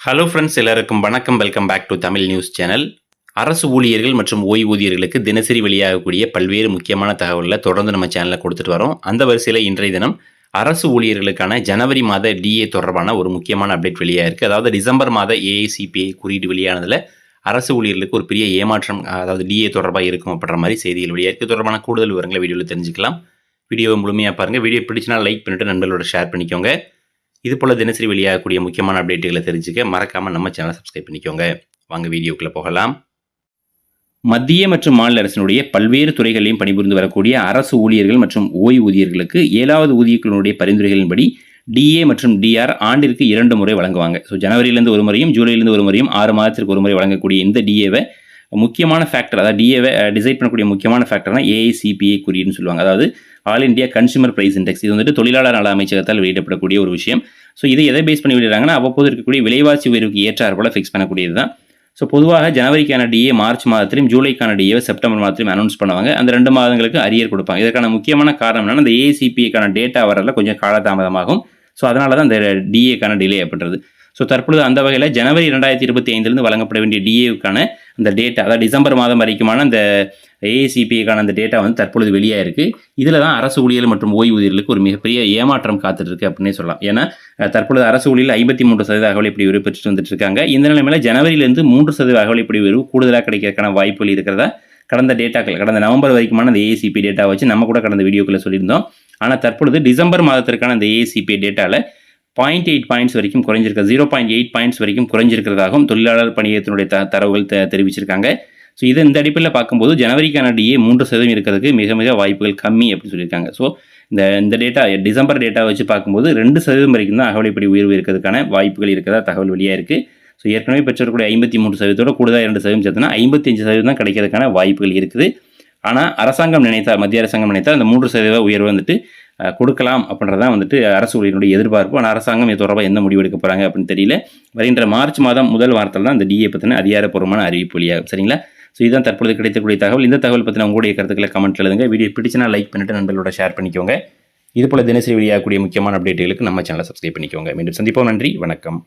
Hello friends எல்லாருக்கும் வணக்கம். Welcome back to Tamil news channel அரசு ஊழியர்கள் மற்றும் ஓய்வூதியர்களுக்கு தினசரி வெளியாகக்கூடிய பல்வேறு முக்கியமான தகவல்களை தொடர்ந்து நம்ம சேனலில் கொடுத்துட்டு வரோம். அந்த வரிசையில் இன்றைய தினம் அரசு ஊழியர்களுக்கான ஜனவரி மாத டிஏ தொடர்பான ஒரு முக்கியமான அப்டேட் வெளியாயிருக்கு அதாவது டிசம்பர் மாத ஏஐசிபிஐ குறியீடு வெளியானதில் அரசு ஊழியர்களுக்கு ஒரு பெரிய ஏமாற்றம் அதாவது டிஏ தொடர்பாக இருக்கும் அப்படின்ற மாதிரி செய்திகள் வெளியாயிருக்கு தொடர்பான கூடுதல் விவரங்களை வீடியோவில் தெரிஞ்சுக்கலாம். வீடியோவை முழுமையாக பாருங்கள் வீடியோ பிடிச்சினா லைக் பண்ணிட்டு நண்பர்களோட ஷேர் பண்ணிக்கோங்க. இது போல் தினசரி வெளியாகக்கூடிய முக்கியமான அப்டேட்டுகளை தெரிஞ்சுக்க மறக்காமல் நம்ம சேனலை சப்ஸ்கிரைப் பண்ணிக்கோங்க. வாங்க வீடியோக்குள்ளே போகலாம். மத்திய மற்றும் மாநில அரசினுடைய பல்வேறு துறைகளையும் பணிபுரிந்து வரக்கூடிய அரசு ஊழியர்கள் மற்றும் ஓய்வூதியர்களுக்கு ஏழாவது ஊதியக்குழுனுடைய பரிந்துரைகளின்படி டிஏ மற்றும் டிஆர் ஆண்டிற்கு இரண்டு முறை வழங்குவாங்க. ஸோ ஜனவரியிலேருந்து ஒரு முறையும் ஜூலையிலேருந்து ஒரு முறையும் ஆறு மாதத்திற்கு ஒரு முறை வழங்கக்கூடிய இந்த டிஏவை முக்கியமான ஃபேக்டர் அதாவது டிஏவை டிசைட் பண்ணக்கூடிய முக்கியமான ஃபேக்டர்னா ஏஐசிபிஐ குறியீடுன்னு சொல்லுவாங்க. அதாவது all India consumer price index இது வந்துட்டு தொழிலாளர் நல அமைச்சகத்தால் வெளியிடப்படக்கூடிய ஒரு விஷயம். ஸோ இதை எதை பேஸ் பண்ணி வெளியிடுறாங்கன்னா அவ்வப்போது இருக்கக்கூடிய விலைவாசி உயர்வுக்கு ஏற்றார் போல ஃபிக்ஸ் பண்ணக்கூடியது தான். ஸோ பொதுவாக ஜனவரிக்கான டிஏ மார்ச் மாதத்திலும் ஜூலைக்கான டிஏ செப்டம்பர் மாதத்திலும் அனௌன்ஸ் பண்ணுவாங்க. அந்த ரெண்டு மாதங்களுக்கு அரியர் கொடுப்பாங்க. இதற்கான முக்கியமான காரணம் என்னன்னா இந்த ஏசிபிஐக்கான டேட்டா வரல கொஞ்சம் காலதாமதமாகும். ஸோ அதனால தான் இந்த டிஏக்கான டிலே அப்படின்றது ஸோ தற்பொழுது அந்த வகையில் ஜனவரி ரெண்டாயிரத்தி இருபத்தி ஐந்துலேருந்து வழங்கப்பட வேண்டிய டிஏவுக்கான அந்த டேட்டா அதாவது டிசம்பர் மாதம் வரைக்குமான அந்த ஏஏசிபிக்கான அந்த டேட்டா வந்து தற்பொழுது வெளியாக இருக்குது இதில் தான் அரசு ஊழியர் மற்றும் ஓய்வூதியர்களுக்கு ஒரு மிகப்பெரிய ஏமாற்றம் காத்துட்டு இருக்கு அப்படின்னே சொல்லலாம். ஏன்னா தற்பொழுது அரசு ஊழியர் ஐம்பத்தி மூன்று சதவீத அகவலை இப்படி உயர்வு பெற்றுட்டு வந்துட்டு இருக்காங்க இந்த நிலைமையில் ஜனவரியிலேருந்து மூன்று சதவீத அகவலை இப்படி உயர்வு கூடுதலாக கிடைக்கிறதுக்கான வாய்ப்புகள் இருக்கிறதா கடந்த டேட்டாக்கள் கடந்த நவம்பர் வரைக்குமான அந்த ஏசிபி டேட்டா வச்சு நம்ம கூட கடந்த வீடியோக்களை சொல்லியிருந்தோம். ஆனால் தற்பொழுது டிசம்பர் மாதத்திற்கான அந்த ஏசிபி டேட்டாவில் பாயிண்ட் எயிட் பாயிண்ட்ஸ் வரைக்கும் குறைஞ்சிருக்க ஜீரோ பாயிண்ட் எயிட் பாயிண்ட்ஸ் வரைக்கும் குறைஞ்சிருக்கிறதாகவும் தொழிலாளர் பணியத்தினுடைய த தரவுகள் த தெரிவிச்சிருக்காங்க. ஸோ இது இந்த அடிப்படையில் பார்க்கும்போது ஜனவரிக்கான டிஏ மூன்று சதவீதம் இருக்கிறதுக்கு மிக மிக வாய்ப்புகள் கம்மி அப்படின்னு சொல்லியிருக்காங்க. ஸோ இந்த இந்த டேட்டா டிசம்பர் டேட்டா வச்சு பார்க்கும்போது ரெண்டு சதவீதம் வரைக்கும் தான் அகவலைப்படி உயர்வு இருக்கிறதுக்கான வாய்ப்புகள் இருக்கிறதா தகவல் வெளியாக இருக்குது ஸோ ஏற்கனவே பெற்றிருக்கக்கூடிய ஐம்பத்தி மூன்று சதவீதத்தோட கூடுதலாக இரண்டு சதவீதம் சேர்த்துனா ஐம்பத்தஞ்சு சதவீதம் தான் கிடைக்கிறதுக்கான வாய்ப்புகள் இருக்குது. ஆனால் அரசாங்கம் நினைத்தால் மத்திய அரசாங்கம் நினைத்தால் அந்த மூன்று சதவீத உயர்வு வந்துட்டு கொடுக்கலாம் அப்படின்றதான் வந்துட்டு அரசு ஊழியர்களுடைய எதிர்பார்ப்பு. ஆனால் அரசாங்கம் இது தொடர்பாக என்ன முடிவு எடுக்க போகிறாங்க அப்படின்னு தெரியல. வருகின்ற மார்ச் மாதம் முதல் வாரத்தில் தான் இந்த டிஏ பற்றின அதிகாரப்பூர்வமான அறிவிப்பு வெளியாகும். சரிங்களா? ஸோ இதுதான் தற்பொழுது கிடைக்கக்கூடிய தகவல். இந்த தகவல் பற்றின உங்களுடைய கருத்துக்களை கமெண்ட் எழுதுங்க. வீடியோ பிடிச்சினா லைக் பண்ணிட்டு நண்பர்களோட ஷேர் பண்ணிக்கோங்க. இதுபோல் தினசரி வெளியாகக்கூடிய முக்கியமான அப்டேட்டுகளுக்கு நம்ம சேனலை சப்ஸ்கிரைப் பண்ணிக்கோங்க. மீண்டும் சந்திப்போம். நன்றி. வணக்கம்.